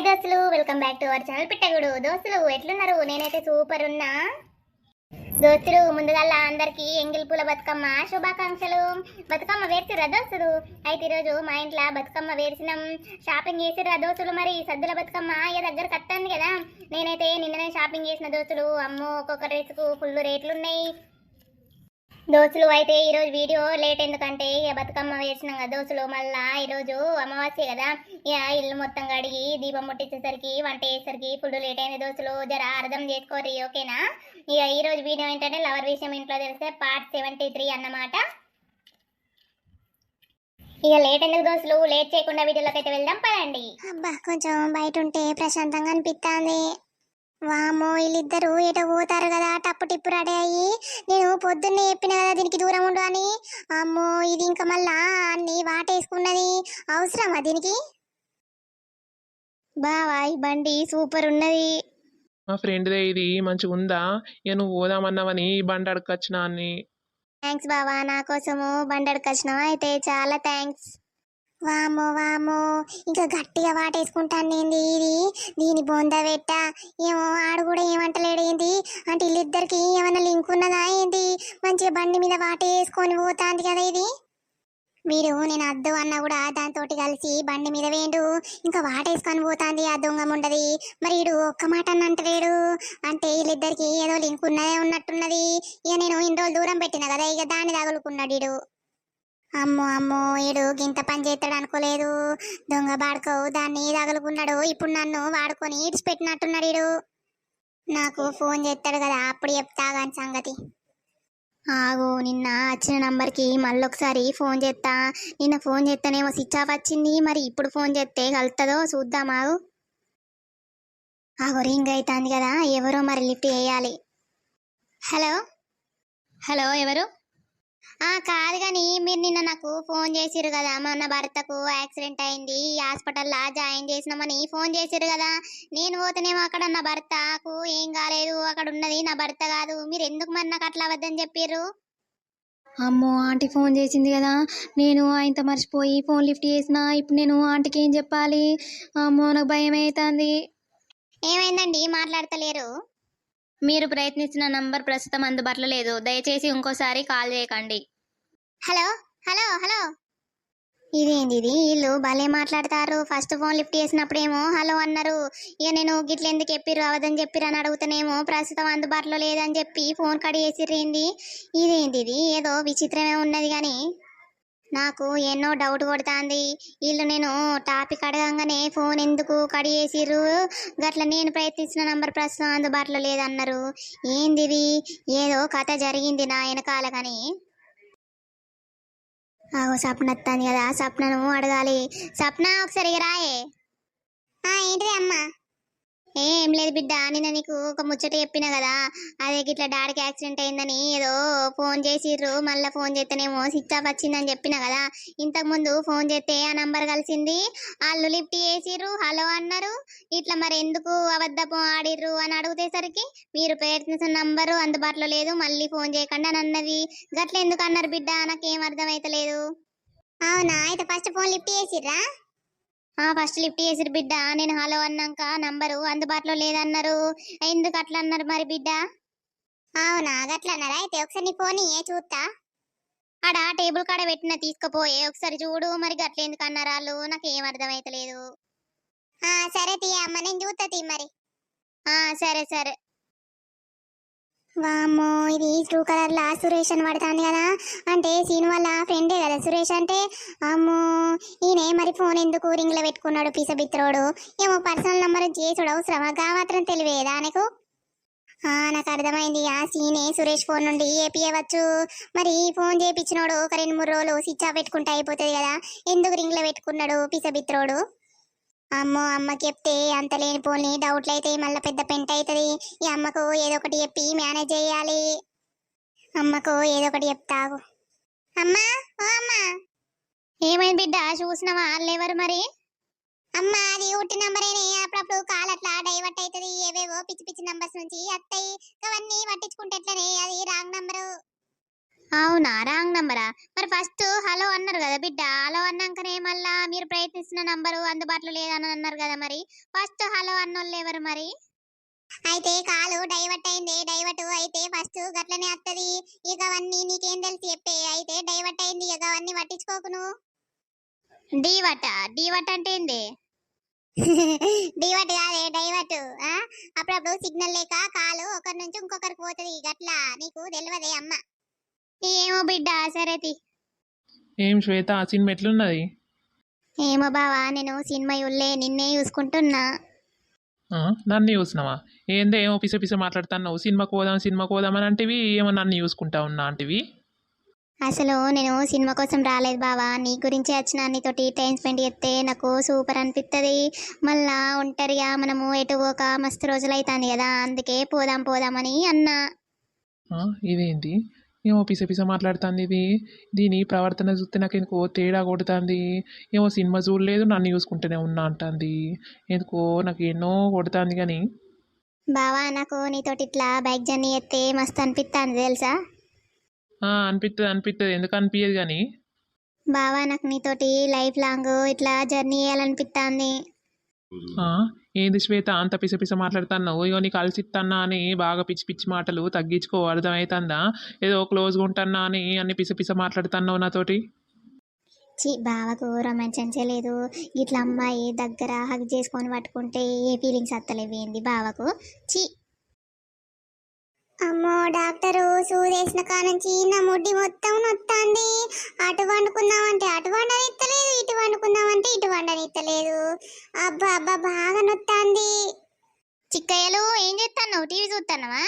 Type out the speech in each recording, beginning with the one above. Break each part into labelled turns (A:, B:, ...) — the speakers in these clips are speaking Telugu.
A: హాయ్ దోస్తులు. Welcome back to our channel పిట్టగుడు. దోస్తులు ఎట్లున్నారు? నేనైతే సూపర్ ఉన్నా. దోస్తులు ముందుగా అందరికీ ఎంగిల్ పూల బతుకమ్మ శుభాకాంక్షలు. బతుకమ్మ వేర్చిరా దోస్తులు? అయితే ఈరోజు మా ఇంట్లో బతుకమ్మ వేర్చినాం. షాపింగ్ చేసిరా దోస్తులు మరి? సద్దుల బతుకమ్మ ఇక దగ్గర వస్తుంది కదా. నేనైతే నిన్ననే షాపింగ్ చేసిన దోస్తులు. అమ్మో ఒక్కొక్క డ్రెస్కు ఫుల్ రేట్లు ఉన్నాయి దోస్తులు అయితే ఈరోజు వీడియో లేట్ ఎందుకంటే ఇక బతుకమ్మ వేసినాం కదా దోస్తులు మళ్ళా ఈరోజు అమావాస్య కదా. ఇక ఇల్లు మొత్తం కడిగి దీపం ముట్టించేసరికి వంట వేసేసరికి ఫుల్ లేట్ అయింది దోస్తులు జర అర్థం చేసుకోరి ఓకేనా? ఇక ఈరోజు వీడియో ఏంటంటే లవర్ విషయం ఇంట్లో తెలిస్తే పార్ట్ సెవెంటీ త్రీ అన్నమాట. ఇక లేట్ ఎందుకు దోస్తులు లేట్ చేయకుండా వీడియోలోకి అయితే వెళ్దాం పదండి.
B: అబ్బా కొంచెం బయట ఉంటే ప్రశాంతంగా అనిపిస్తుంది వామో వీళ్ళిద్దరు ఎటో పోతారు కదా టప్పు టిప్పు రెడీ అయ్యి. నేను పొద్దున్నే చెప్పిన కదా దీనికి దూరం ఉండు అని. అమ్మో ఇది ఇంకా మళ్ళా అన్ని వాటేసుకున్నది అవసరమా దీనికి?
A: బావా ఈ బండి సూపర్ ఉన్నది.
C: మా ఫ్రెండ్దే ఇది మంచిగా ఉందా? ఇక నువ్వు పోదామన్నావని ఈ బండి అడగచ్చిన అని
A: థ్యాంక్స్ బావా నా కోసము బండడికి వచ్చినావా అయితే చాలా థ్యాంక్స్
B: వామో వామో ఇంకా గట్టిగా వాటేసుకుంటాను ఇది. దీని బొంద పెట్ట. ఏమో ఆడు కూడా ఏమంటలేడు ఏంది? అంటే వీళ్ళిద్దరికి ఏమైనా లింక్ ఉన్నదా ఏంది? మంచిగా బండి మీద వాటేసుకొని పోతాంది కదా ఇది. మీరు నేను అద్దు అన్న కూడా దాంతో కలిసి బండి మీద వేండు ఇంకా వాటేసుకొని పోతాంది ఆ దొంగ ఉండది మరి వీడు ఒక్క మాట అని అంటలేడు అంటే వీళ్ళిద్దరికి ఏదో లింక్ ఉన్నదే ఉన్నట్టున్నది. ఇక నేను ఇన్ని రోజులు దూరం పెట్టిన కదా ఇక దాన్ని తగులుకున్నాడు వీడు. అమ్మో అమ్మో ఏడు గింత పని చేస్తాడు అనుకోలేదు. దొంగ బాడుకోవు దాన్ని తగులుకున్నాడు. ఇప్పుడు నన్ను వాడుకొని ఇడిచిపెట్టినట్టున్నాడు ఈడు. నాకు ఫోన్ చేస్తాడు కదా అప్పుడు చెప్తా కాని సంగతి.
A: ఆగు నిన్న వచ్చిన నంబర్కి మళ్ళీ ఒకసారి ఫోన్ చేస్తా. నిన్న ఫోన్ చేస్తేనేమో స్విచ్ ఆఫ్ వచ్చింది మరి ఇప్పుడు ఫోన్ చేస్తే కలుతుందో చూద్దాం ఆగు. ఆగు రింగ్ అవుతుంది కదా ఎవరో మరి లిఫ్ట్ చేయాలి. హలో? హలో ఎవరు? కాదు కానీ మీరు నిన్న నాకు ఫోన్ చేసిరు కదా. మొన్న భర్తకు యాక్సిడెంట్ అయింది. హాస్పిటల్లో జాయిన్ చేసినామని ఫోన్ చేసిరు కదా. నేను పోతేనేమో అక్కడ నా భర్తకు ఏం కాలేదు. అక్కడ ఉన్నది నా భర్త కాదు. మీరు ఎందుకు మరి నాకు అట్లా అవద్దని చెప్పిర్రు?
D: అమ్మో ఆంటీ ఫోన్ చేసింది కదా. నేను ఆయనతో మర్చిపోయి ఫోన్ లిఫ్ట్ చేసిన ఇప్పుడు నేను ఆంటీకి ఏం చెప్పాలి? అమ్మో నాకు భయం అవుతుంది
A: ఏమైందండి? మాట్లాడతలేరు.
D: మీరు ప్రయత్నిస్తున్న నంబర్ ప్రస్తుతం అందుబాటులో లేదు. దయచేసి ఇంకోసారి కాల్ చేయకండి.
A: Hello hello hello. ఇదేంది ఇది? వీళ్ళు భలే మాట్లాడతారు. ఫస్ట్ ఫోన్ లిఫ్ట్ చేసినప్పుడేమో హలో అన్నారు. ఇక నేను గిట్ల ఎందుకు చెప్పిర్రు? అవదని చెప్పిర్రు అని అడుగుతానేమో ప్రస్తుతం అందుబాటులో లేదని చెప్పి ఫోన్ కట్ చేసిర్రేంది ఇదేంది ఇది? ఏదో విచిత్రమే ఉన్నది కానీ నాకు ఎన్నో డౌట్ కొడుతుంది. వీళ్ళు నేను టాపిక్ అడగంగానే ఫోన్ ఎందుకు కట్ చేసిర్రు? గట్ల నేను ప్రయత్నించిన నంబర్ ప్రస్తుతం అందుబాటులో లేదన్నారు. ఏందిది? ఏదో కథ జరిగింది నా వెనకాల కానీ ఆగో సప్న వస్తుంది కదా సప్నను అడగాలి. సప్న ఒకసారి రాయే.
B: ఏంటిది అమ్మా?
A: ఏం లేదు బిడ్డ నిన్న నీకు ఒక ముచ్చట చెప్పిన కదా అదే గిట్ల డాడీకి యాక్సిడెంట్ అయిందని ఏదో ఫోన్ చేసిర్రు మళ్ళీ ఫోన్ చేస్తేనేమో స్విచ్ ఆఫ్ వచ్చిందని చెప్పిన కదా ఇంతకు ముందు ఫోన్ చేస్తే ఆ నంబర్ కలిసింది వాళ్ళు లిఫ్ట్ చేసిర్రు హలో అన్నారు ఇట్లా మరి ఎందుకు అబద్ధపు ఆడిర్రు అని అడిగితేసరికి మీరు ప్రయత్నిస్తున్న నంబరు అందుబాటులో లేదు మళ్ళీ ఫోన్ చేయకుండా అని అన్నది గట్ల ఎందుకు అన్నారు బిడ్డ నాకేం అర్థమైతలేదు.
B: అవునా అయితే ఫస్ట్ ఫోన్ లిఫ్ట్ చేసిర్రా?
A: ఫస్ట్ లిఫ్ట్ చేసిరు బిడ్డ. నేను హలో అన్నాక నంబరు అందుబాటులో లేదన్నారు. ఎందుకు అట్లా అన్నారు మరి బిడ్డ?
B: అవునా అట్లా గట్లన్నారా అయితే ఒకసారి నీ ఫోన్ ఏ చూస్తా
A: ఆడ టేబుల్ కాడ పెట్టిన తీసుకుపోయే. ఒకసారి చూడు మరి గట్ల ఎందుకు అన్నారు వాళ్ళు? నాకు ఏం అర్థమైతలేదు.
B: ఆ సరే తీయ అమ్మ నేను చూస్తా తీ మరి.
A: ఆ సరే సరే.
B: వామ్మో ఇది బ్లూ కలర్ లా సురేష్ అని పడుతుంది కదా. అంటే సీన్ వాళ్ళ ఫ్రెండే కదా సురేష్ అంటే అమ్మో ఈయనే మరి ఫోన్ ఎందుకు రింగ్లో పెట్టుకున్నాడు పిసబిత్రోడు ఏమో పర్సనల్ నంబర్ చేసుడు అవసరమా? గా మాత్రం తెలివేదా నీకు? ఆ నాకు అర్థమైంది. ఆ సీనే సురేష్ ఫోన్ నుండి ఏపీయవచ్చు. మరి ఫోన్ చేయించినోడు ఒక రెండు మూడు రోజులు స్విచ్ ఆఫ్ పెట్టుకుంటే అయిపోతుంది కదా. ఎందుకు రింగ్లో పెట్టుకున్నాడు పిసబిత్రోడు అమ్మో అమ్మకి చెప్తే అంత లేని పోని డౌట్లు అయితే మళ్ళీ పెద్ద పెంట అవుతుంది ఈ అమ్మకు ఏదో ఒకటి చెప్పి మేనేజ్ చేయాలి. అమ్మకు ఏదో ఒకటి చెప్తావు అమ్మా ఓ అమ్మా.
A: ఏమైంది బిడ్డ? చూసినావా? వాళ్ళు ఎవరు మరి?
B: అమ్మ అది ఉట్టి నంబరేనే. అప్పుడప్పుడు కాల్ అట్లా డైవర్ట్ అవుతుంది ఏవేవో పిచ్చి పిచ్చి నంబర్స్ నుంచి వస్తాయి అవన్నీ పట్టించుకుంటే ఎట్లనే? అది రాంగ్ నంబరు.
A: అవునా? రాంగ్ నంబరా? మరి ఫస్ట్ హలో అన్నారు కదా బిడ్డ. హలో అన్నాకనే మళ్ళా మీరు ప్రయత్నిస్తున్న నంబరు అందుబాటులో లేదని అన్నారు కదా మరి. ఫస్ట్ హలో అన్నోళ్ళు ఎవరు మరి?
B: అయితే కాలు డైవర్ట్ అయింది డైవర్ట్. అయితే ఫస్ట్ గట్లనే వస్తది ఇక అవన్నీ నీకేం తెలిసి చెప్పే. అయితే డైవర్ట్ అయింది. ఇక అవన్నీ పట్టించుకోకు నువ్వు.
A: డీవట డీవట అంటే ఏంది?
B: డైవర్ట్ కాదే డైవర్ట్. అప్పుడప్పుడు సిగ్నల్ లేక కాలు ఒకరి నుంచి ఇంకొకరికి పోతుంది. గట్లా నీకు తెలియదే అమ్మ.
A: ఏమో బిడ్డ సరేతి
C: ఏం శ్వేత ఆ సినిమా ఎట్లున్నది?
A: ఏమో బావా నేను సినిమా ఉల్లే నిన్నే చూసుకుంటున్నా.
C: ఆ, నన్ను చూసినావా? ఏందే ఏమో పిస పిస మాట్లాడుతున్నావు. సినిమాకి పోదాం సినిమాకి పోదాం అని అంటివి ఏమో నన్ను చూసుకుంటా ఉన్నా అంటివి?
A: అసలు నేను సినిమా కోసం రాలేదు బావా. నీ గురించి వచ్చిన నీతోటి టైం స్పెండ్ చేస్తే నాకు సూపర్ అనిపిస్తుంది మళ్ళా ఒంటరిగా మనము ఎటు పోక మస్తు రోజులు అవుతుంది కదా అందుకే పోదాం పోదామని అన్నా.
C: ఆ, ఇదేంటి? ఏమో పిస పిస మాట్లాడుతుంది ఇది. దీని ప్రవర్తన చూస్తే నాకు ఎందుకో తేడా కొడుతుంది. ఏమో సినిమా చూడలేదు నన్ను చూసుకుంటూనే ఉన్నా అంటుంది. ఎందుకో నాకు ఎన్నో కొడుతుంది కానీ.
A: బావా నాకు నీతోటి ఇట్లా బైక్ జర్నీ ఎత్తే మస్తు అనిపిస్తుంది తెలుసా?
C: అనిపిస్తుంది అనిపిస్తుంది ఎందుకు అనిపించదు కానీ?
A: బావా నాకు నీతోటి లైఫ్ లాంగ్ ఇట్లా జర్నీ చేయాలనిపిస్తుంది
C: ఏంది శ్వేత అంత పిస పిస మాట్లాడుతున్నావు? ఇగో నీకు అలసిత్తన్నా అని బాగా పిచ్చి పిచ్చి మాటలు తగ్గించుకో అర్థమవుతుందా ఏదో క్లోజ్గా ఉంటున్నా అని అన్ని పిస పిస మాట్లాడుతున్నావు నాతోటి?
A: చి బావకు రొమాన్స్ లేదు. ఇట్లా అమ్మాయి దగ్గర హగ్ చేసుకొని పట్టుకుంటే ఏ ఫీలింగ్స్ అత్తలేవేంది బావకు? చి
B: అమ్మో డాక్టరు సూదేసిన కానుంచి నా ముడ్డి మొత్తం నొత్తాంది. అటు వండుకుందామంటే అటు వండనిత్తలేదు ఇటు వండుకుందామంటే ఇటు వండనిత్తలేదు. అబ్బా అబ్బా బాగా నొత్తాంది.
A: చిక్కయ్యలు ఏం చేస్తున్నావు టీవీ చూస్తున్నావా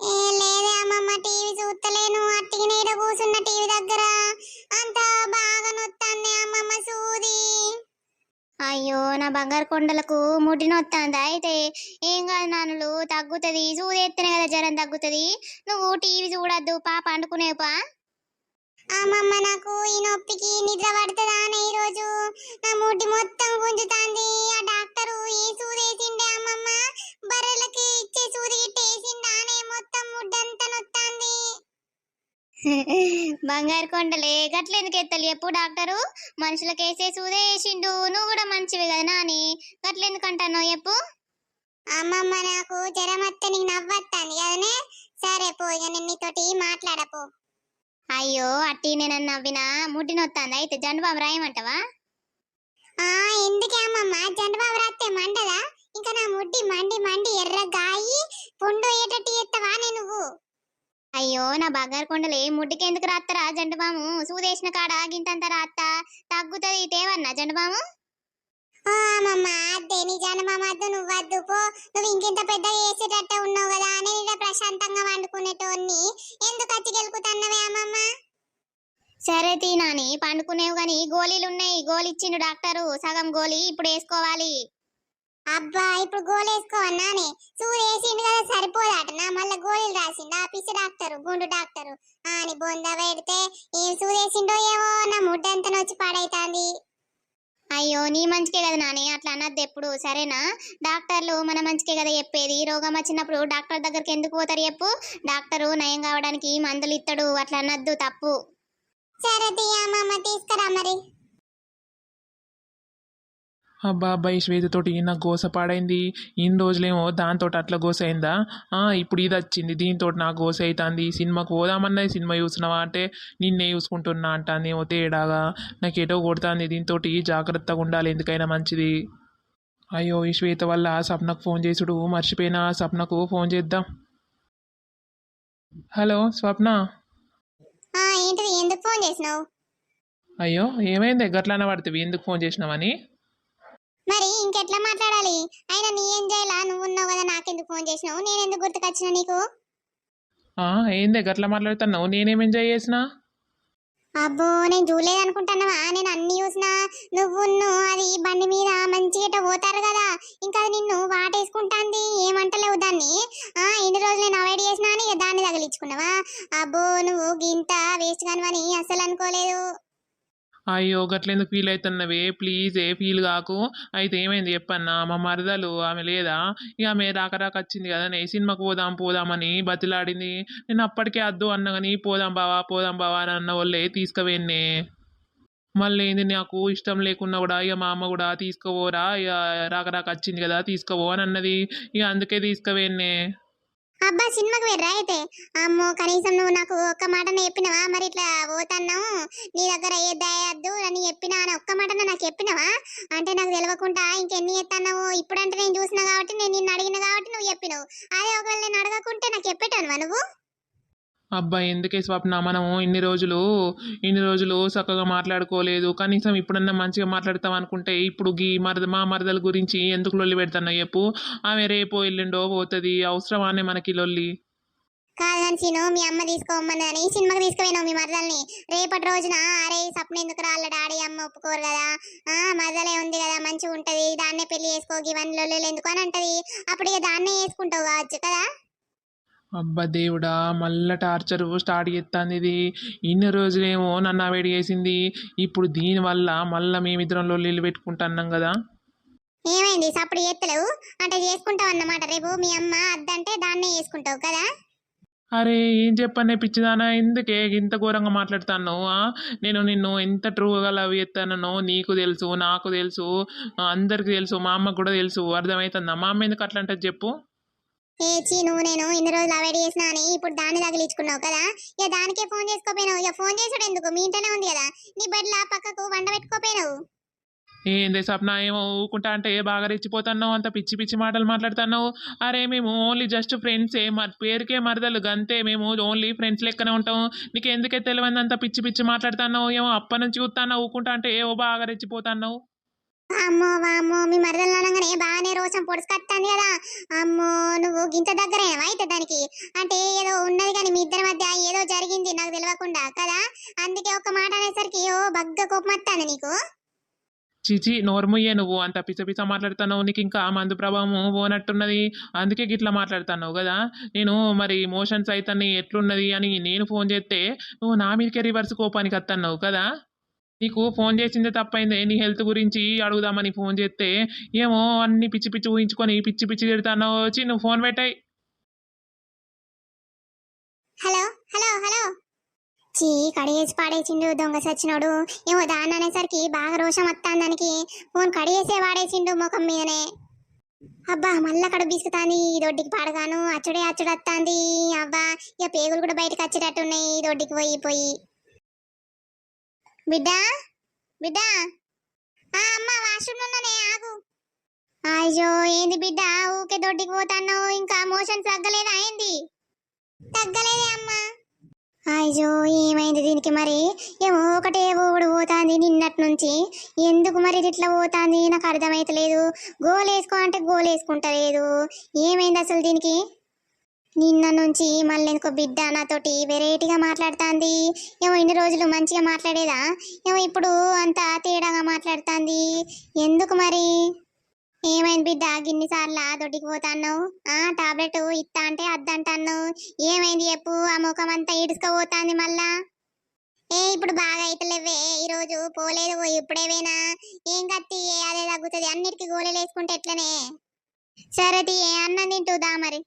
B: ఏ లేదే అమ్మమ్మ టీవీ చూస్తలేను అట్టిగా ఈడ కూర్చున్న టీవీ దగ్గర. అంత బాగా నొత్తాంది అమ్మమ్మ సూది.
A: అయ్యో నా బంగారు కొండలకు ముడి నొత్తాందా. అయితే ఏం కాదు నానులు తగ్గుతుంది. చూదేస్తేనే కదా జ్వరం తగ్గుతుంది. నువ్వు టీవీ చూడద్దు. పాప అండుకునేపా
B: అమ్మమ్మ నాకు ఈ నొప్పికి నిద్ర పడుతుందా అని ఈరోజు? నా ముడ్డి మొత్తం గుంజుతాంది. ఆ డాక్టరు ఏ సూది వేసిండే అమ్మమ్మ. బర్రెలకి ఇచ్చే సూది గిట్ట వేసిండా అనే మొత్తం ముడ్డంతా నొత్తాంది.
A: బంగారు కొండలే గట్లెందుకు ఎత్తలు? చెప్పు డాక్టరు? మనుషులకు వేసే సూదే వేసిండు. నువ్వు కూడా మంచివి కదా నాని? గట్లెందుకు అంటాను చెప్పు.
B: అమ్మమ్మ నాకు జ్వరం వస్తే నీకు నవ్వత్తాంది కదనే? సరే పో ఇక నేను నీతోటి మాట్లాడపో.
A: అయ్యో అట్టి నేను నవ్వినా? ముడ్డి నొత్తాందా? అయితే జండుబాబు రాయమంటావా?
B: ఆ ఎందుకే చంద్రబాబు రాస్తే మండదా? ఇంకా నా ముడ్డి మండి మండి ఎర్రగాయి పొండు పుండు ఏటట్టు ఎత్తవానే నువ్వు
A: అయ్యో నా బంగారు కొండలే ముడ్డికి ఎందుకు రాస్తారా జండుబాము సూదేసిన కాడ గింతంత రాస్తా తగ్గుతుంది తేవన్నా జండుబాము
B: అదే నీ జనమమ్మ వద్దు నువ్వు వద్దు పో. నువ్వు ఇంకింత పెద్ద చేసేటట్టు ఉన్నావు కదా అని ప్రశాంతంగా వండుకునేటోన్ని. ఎందుకు వచ్చి అమ్మమ్మ?
A: సరే తీనాని పండుకునేవు గాని గోళీలు ఉన్నాయి గోళీ ఇచ్చిండు డాక్టరు. సగం గోళీ ఇప్పుడు వేసుకోవాలి.
B: అబ్బా ఇప్పుడు గోలు వేసుకోవన్నానే సూది వేసిండు కదా సరిపోదాట. నా మళ్ళీ గోళీలు రాసిండు. ఆ పిసి డాక్టరు గుండు డాక్టరు. అని బొంద పెడితే ఏం సూది వేసిండో ఏవో నా ముడ్డంతా నొచ్చి పాడైతాంది.
A: అయ్యో నీ మంచికే కదా నాని. అట్లా అన్నది ఎప్పుడు సరేనా? డాక్టర్లు మన మంచికే కదా చెప్పేది. రోగం వచ్చినప్పుడు డాక్టర్ దగ్గరికి ఎందుకు పోతారు చెప్పు. డాక్టరు నయం కావడానికి మందులు ఇస్తాడు అట్లా అన్నద్దు తప్పు.
B: సరే తీ తీసుకురా మరి.
C: అబ్బా అబ్బాయి శ్వేతతోటి నాకు గోస పాడైంది. ఇన్ని రోజులేమో దాంతో అట్లా గోస అయిందా? ఇప్పుడు ఇది వచ్చింది. దీంతో నాకు గోస అవుతుంది సినిమాకు పోదామన్నది సినిమా చూసినావా అంటే నిన్నే చూసుకుంటున్నా అంటాను ఏమో తేడాగా. నాకు ఏటో కొడుతుంది దీంతో జాగ్రత్తగా ఉండాలి ఎందుకైనా మంచిది. అయ్యో ఈ శ్వేత వల్ల సప్నకు ఫోన్ చేసుడు. మర్చిపోయినా సప్నకు ఫోన్ చేద్దాం. హలో స్వప్న?
B: ఏంటిది? ఎందుకు ఫోన్ చేసినావు?
C: అయ్యో ఏమైంది? గట్లన పడుతుంది. ఎందుకు ఫోన్ చేసినావని?
B: మరి ఇంకెట్లా మాట్లాడాలి? అయినా నీ ఏం చేయాలా నువ్వు ఉన్నావు కదా నాకెందుకు ఫోన్ చేసినావు? నేను ఎందుకు గుర్తుకొచ్చిన నీకు?
C: ఆ, ఏందే? గట్ల మాట్లాడుతున్నావు? నేనేం ఎంజాయ్ చేసినా?
B: అబ్బో నేను చూడలేదు అనుకుంటున్నావా? నేను అన్ని చూసినా నువ్వు అది బండి మీద మంచిగా పోతారు కదా. ఇంకా అది నిన్ను వాటేసుకుంటాంది. ఏమంటలేవు దాన్ని? ఆ ఇన్ని రోజులు నేను అవాయిడ్ చేసినా అని దాన్ని తగిలించుకున్నావా? అబ్బో నువ్వు గింత వేస్ట్ కానివని అసలు అనుకోలేదు.
C: అయ్యో గట్లెందుకు ఫీల్ అవుతున్నవే ప్లీజ్ ఏ ఫీల్ కాకు. అయితే ఏమైంది చెప్పన్నా? మా మరదలు ఆమె లేదా? ఇక ఆమె రాకరాక వచ్చింది కదా నే సినిమాకు పోదాం పోదామని బతిలాడింది. నేను అప్పటికే అద్దు అన్న కానీ పోదాం బావా పోదాం బావా అని అన్న వాళ్ళే తీసుకువెన్నే. మళ్ళీ ఏంది నాకు? ఇష్టం లేకున్నా కూడా ఇక మా అమ్మ కూడా తీసుకోపోరా? ఇక రాకరాక వచ్చింది కదా తీసుకోవో అని అన్నది. ఇక అందుకే తీసుకువెన్నే.
B: అబ్బా సినిమాకి వెళ్ళరా అయితే? అమ్మో కనీసం నువ్వు నాకు ఒక్క మాట చెప్పినవా? మరి ఇట్లా పోతున్నావు? నీ దగ్గర ఏ దయద్దు అని చెప్పినా అని ఒక్క మాట నాకు చెప్పినవా? అంటే నాకు తెలియకుండా ఇంకెన్ని ఎత్తన్నావు ఇప్పుడంటే నేను చూసిన కాబట్టి నేను నిన్ను అడిగిన కాబట్టి నువ్వు చెప్పినావు. అదే ఒకవేళ నేను అడగకుంటే నాకు చెప్పేటానువా నువ్వు?
C: అబ్బా ఎందుకే స్వప్న? మనము ఇన్ని రోజులు ఇన్ని రోజులు చక్కగా మాట్లాడుకోలేదు. కనీసం ఇప్పుడన్నా మంచిగా మాట్లాడతాం అనుకుంటే ఇప్పుడు గీ మరద మా మరదల గురించి ఎందుకు లొల్లి పెడతాను చెప్పు. ఆమె రేపో ఎల్లుండో పోతుంది. అవసరమానే మనకి లొల్లి.
B: కాదని సీను మీ అమ్మ తీసుకోమన్నదని సినిమాకి తీసుకుపోయినావు మీ మరదల్ని. రేపటి రోజున అరే సప్న ఎందుకు రాళ్ళ డాడీ అమ్మ ఒప్పుకోరు కదా? ఆ మరదలే ఉంది కదా మంచిగా ఉంటుంది దాన్నే పెళ్ళి చేసుకో ఇవన్నీ లొల్లులు ఎందుకు అని అంటది. అప్పుడు ఇక దాన్నే వేసుకుంటావు కావచ్చు కదా?
C: అబ్బా దేవుడా మళ్ళా టార్చర్ స్టార్ట్ చేస్తుంది ఇది ఇన్ని రోజులేమో నన్ను అవాయిడ్ చేసింది. ఇప్పుడు దీనివల్ల మళ్ళీ మేమిద్దరం లొల్లిలు పెట్టుకుంటున్నాం కదా.
B: ఏమైంది? సప్పుడు చేస్తలేవు అంటే చేసుకుంటావు అన్నమాట. రేపు మీ అమ్మ అద్దంటే దాన్నే చేసుకుంటావు కదా?
C: అరే ఏం చెప్పనే పిచ్చిదానా? ఎందుకే ఇంత ఘోరంగా మాట్లాడుతాను నేను నిన్ను ఎంత ట్రూగా లవ్ చేస్తానో నీకు తెలుసు నాకు తెలుసు అందరికీ తెలుసు మా అమ్మకు కూడా తెలుసు. అర్థమవుతుందా మా అమ్మ ఎందుకు అట్లా అంటది చెప్పు.
B: ఏచి నువ్వు నేను ఇన్ని రోజులు అవాయిడ్ చేసినా అని ఇప్పుడు దాన్ని తగిలించుకున్నావు కదా? ఇక దానికే ఫోన్ చేసుకోపోయినావు. ఇక ఫోన్ చేసుడు ఎందుకు? మీ ఇంటనే ఉంది కదా? నీ బెడ్ల పక్కకు వండ పెట్టుకోపోయినావు?
C: ఏంది సప్న ఏమో ఊకుంటా అంటే బాగా రెచ్చిపోతున్నావు? అంత పిచ్చి పిచ్చి మాటలు మాట్లాడుతున్నావు? అరే మేము ఓన్లీ జస్ట్ ఫ్రెండ్సే మా పేరుకే మరదలు గంతే. మేము ఓన్లీ ఫ్రెండ్స్ లెక్కనే ఉంటాం. నీకు ఎందుకే తెలియని అంత పిచ్చి పిచ్చి మాట్లాడుతున్నావు? ఏమో అప్ప నుంచి చూస్తాను ఊకుంటా అంటే ఏవో బాగా రెచ్చిపోతున్నావు?
B: అమ్మో వామ్మో మీ మరదలు అనగానే బాగానే రోషం పొడుచుకొస్తాంది కదా. అమ్మో నువ్వు గింత దగ్గరేనా అయితే దానికి? అంటే ఏదో ఉన్నది కానీ మీ ఇద్దరి మధ్య ఏదో జరిగింది నాకు తెలియకుండా కదా? అందుకే ఒక మాట అనేసరికి ఓ బగ్గ కోపం వస్తాను నీకు.
C: చిచి నోర్ముయ్యే నువ్వు. అంత పిచ్చ పిచ్చ మాట్లాడుతున్నావు. నీకు ఇంకా మందు ప్రభావం పోనట్టున్నది. అందుకే గిట్లా మాట్లాడుతున్నావు కదా. నేను మరి మోషన్స్ అయితని ఎట్లున్నది అని నేను ఫోన్ చేస్తే నువ్వు నా మీదకే రివర్స్ కోపానికి వస్తున్నావు కదా. నీకు ఫోన్ చేసిందే తప్పైందే. నీ హెల్త్ గురించి అడుగుదామని ఫోన్ చేస్తే ఏమో అన్ని పిచ్చి పిచ్చి ఊహించుకొని పిచ్చి పిచ్చి తిడుతున్నావు. వచ్చి నువ్వు ఫోన్ పెట్టాయి.
B: Hello hello hello. చీ కడిగేసి పాడేసిండు దొంగ సచ్చినోడు. ఏమో దాన్ని అనేసరికి బాగా రోషం వస్తాను దానికి. ఫోన్ కడిగేసే వాడేసిండు ముఖం మీదనే. అబ్బా మళ్ళా కడుపు బిసుకుతాంది ఈ దొడ్డికి పాడగాను అచ్చుడే అచ్చుడు వస్తాంది అబ్బా ఇక పేగులు కూడా బయటకు వచ్చేటట్టున్నాయి. ఈ దొడ్డికి పోయి పోయి. బిడ్డా బిడ్డా. ఆ అమ్మ వాష్రూమ్ ఉన్ననే ఆగు. అయ్యో ఏంది బిడ్డ ఊకే దొడ్డికి పోతాను ఇంకా మోషన్ తగ్గలేదా ఏంది? తగ్గలేదే అమ్మా. అయ్యో ఏమైంది దీనికి మరి? ఏమో ఒకటే ఊగుడు పోతాంది నిన్నటి నుంచి. ఎందుకు మరి ఇది ఇట్లా పోతాంది? నాకు అర్థమైతలేదు. గోలు వేసుకో అంటే గోల్ వేసుకుంటలేదు ఏమైంది అసలు దీనికి? నిన్న నుంచి మళ్ళీ ఎందుకో బిడ్డ నాతోటి వెరైటీగా మాట్లాడుతాంది. ఏమో ఇన్ని రోజులు మంచిగా మాట్లాడేదా? ఏమో ఇప్పుడు అంత తేడాగా మాట్లాడుతాంది. ఎందుకు మరి? ఏమైంది బిడ్డ? గిన్నిసార్లు దొడ్డికి పోతాన్నావు? ఆ టాబ్లెట్ ఇస్తా అంటే అద్దంటాను ఏమైంది చెప్పు? ఆ ముఖం అంతా ఇడుచుకపోతాంది మళ్ళా. ఏ ఇప్పుడు బాగా అయితలేవే ఈ రోజు పోలేదు ఇప్పుడేవేనా ఏం కత్తి? అదే తగ్గుతుంది. అన్నిటికీ గోళీలు వేసుకుంటే ఎట్లనే? సరే తీ అన్నం తింటుదా మరి.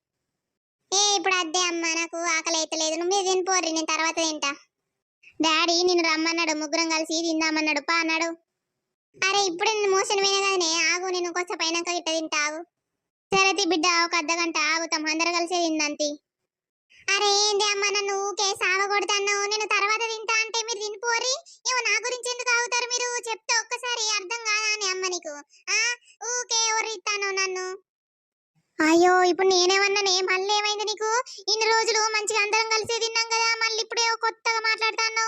B: ఏ ఇప్పుడు అద్దే అమ్మ నాకు ఆకలి అయితలేదు నువ్వు మీరు తినిపోర్రి నేను తర్వాత తింటా. డాడీ నిన్ను రమ్మన్నాడు ముగ్గురం కలిసి తిందామన్నాడు పా అన్నాడు. అరే ఇప్పుడు నేను మోషన్ పోయినా కదనే ఆగు నేను కొంచెం పైనాక ఇట్ట తింటా ఆగు. సరే బిడ్డ ఒక అర్ధ గంట ఆగుతాం అందరు కలిసి తిందంతి అరే ఏంది అమ్మ నన్ను ఊకే సావ కొడతాను నేను అయ్యో ఇప్పుడు నేనేమన్నానే మళ్ళీ ఏమైంది నీకు? ఇన్ని రోజులు మంచిగా అందరం కలిసి తిన్నాం కదా మళ్ళీ ఇప్పుడే కొత్తగా మాట్లాడుతాను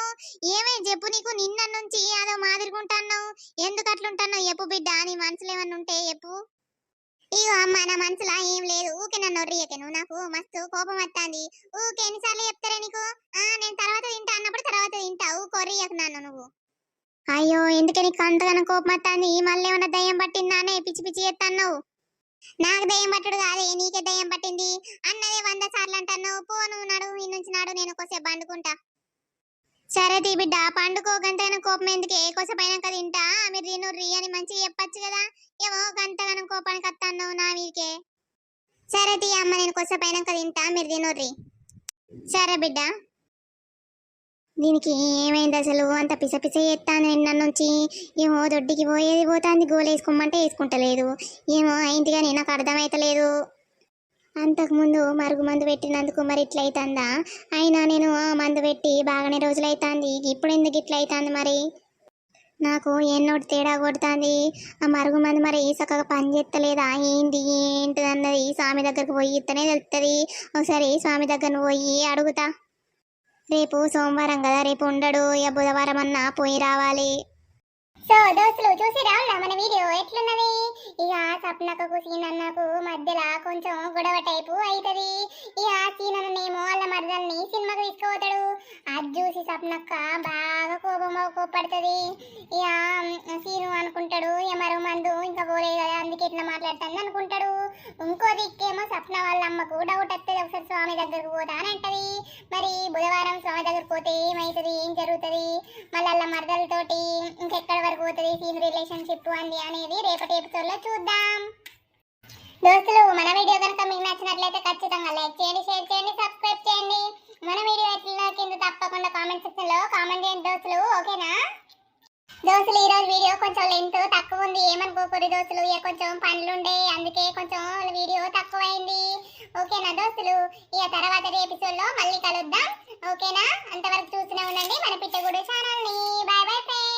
B: ఏమైంది చెప్పు నీకు నిన్న నుంచి అదో మాదిరిగుంటాను ఎందుకు అట్లుంటాను చెప్పు బిడ్డ నీ మనసులో ఏమన్నా ఉంటే చెప్పు. ఇగో అమ్మ నా మనసులో ఏం లేదు. ఊకే నన్ను ఒర్రియకే నువ్వు నాకు మస్తు కోపం వస్తుంది ఊకే ఎన్నిసార్లు చెప్తారే నీకు? ఆ నేను తర్వాత తింటా అన్నప్పుడు తర్వాత తింటా. ఊకే ఒర్రియకు నన్ను నువ్వు. అయ్యో ఎందుకే నీకు అంతగానో కోపం వస్తుంది మళ్ళీ ఏమన్నా దయ్యం పట్టిందానే పిచ్చి పిచ్చి చేస్తాను నాకు దయ్యం పట్టుడు కాదే నీకే దయ్యం పట్టింది. అన్నదే వంద సార్లు అంటాను. పో నువ్వు నడు ఈ నుంచి నాడు నేను ఒకసేపు పండుకుంటా.
A: సరే తీ బిడ్డ పండుకో గంటగానం కోపం ఎందుకు? ఏ కోసపోయినాక తింటా. మీరు తినుర్రి అని మంచిగా చెప్పచ్చు కదా. ఏమో గంతగానం కోపానికి వస్తాను నా మీకే సరే తీ అమ్మ నేను కోసపోయినాక తింటా. మీరు రీ. సరే బిడ్డ. దీనికి ఏమైంది అసలు? అంత పిస పిస చేస్తాను నిన్న నుంచి. ఏమో దొడ్డికి పోయేది పోతాంది గోలు వేసుకోమంటే వేసుకుంటలేదు. ఏమో అయింది కానీ నాకు అర్థమవుతలేదు అంతకుముందు మరుగు మందు పెట్టినందుకు మరి ఇట్లా అవుతుందా అయినా నేను మందు పెట్టి బాగానే రోజులైతుంది. ఇప్పుడు ఎందుకు ఇట్లా అవుతుంది మరి? నాకు ఎన్నోటి తేడా కొడుతుంది. ఆ మరుగు మందు మరి చక్కగా పని చేస్తలేదా ఏంది అన్నది స్వామి దగ్గరకు పోయి ఇస్తనే తెలుస్తుంది ఒకసారి స్వామి దగ్గర పోయి అడుగుతా. రేపు సోమవారం కదా రేపు ఉండడు. ఇక బుధవారం అన్నా పోయి రావాలి.
B: సో దోస్తులు చూసిరా మన వీడియో? ఎట్లున్నది? ఇక సప్నకు సీనన్నకు మధ్యలో కొంచెం గొడవ టైపు అవుతుంది ఇక సీనన్నేమో వాళ్ళ మరదల్ని సినిమాకు తీసుకుపోతాడు. అది చూసి సప్నక్క బాగా కోపం కోపడుతుంది ఇక సీను అనుకుంటాడు ఎమరు మందు ఇంకా పోలేదు కదా అందుకే ఇట్లా మాట్లాడుతుంది అనుకుంటాడు. ఇంకో దిక్కేమో సప్న వాళ్ళ అమ్మకు డౌట్ వస్తుంది ఒకసారి స్వామి దగ్గరకు పోతా అని అంటది. మరి బుధవారం స్వామి దగ్గరకు పోతే ఏమవుతుంది ఏం జరుగుతుంది? మళ్ళీ వాళ్ళ మరదలతోటి ఇంకెక్కడి వరకు పోతుంది సీన్ రిలేషన్షిప్ అంది అనేది రేపటి ఎపిసోడ్లో చూద్దాం. దోస్తులు మన వీడియో కనుక మీకు నచ్చినట్లయితే ఖచ్చితంగా లైక్ చేయండి షేర్ చేయండి సబ్స్క్రైబ్ చేయండి. మన వీడియో ఎట్లా కింద తప్పకుండా కామెంట్ సెక్షన్లో కామెంట్ చేయండి దోస్తులు ఓకేనా? దోస్తులు ఈరోజు వీడియో కొంచెం లెంత్ తక్కువ ఉంది ఏమనుకోకూడదు దోస్తులు? ఇక కొంచెం పనులుండే అందుకే కొంచెం వీడియో తక్కువైంది. ఓకేనా దోస్తులు? ఇక తర్వాత ఎపిసోడ్లో మళ్ళీ కలుద్దాం. ఓకేనా? అంతవరకు చూస్తూనే ఉండండి మన పిట్టగూడు ఛానల్ని బాయ్ బాయ్ బాయ్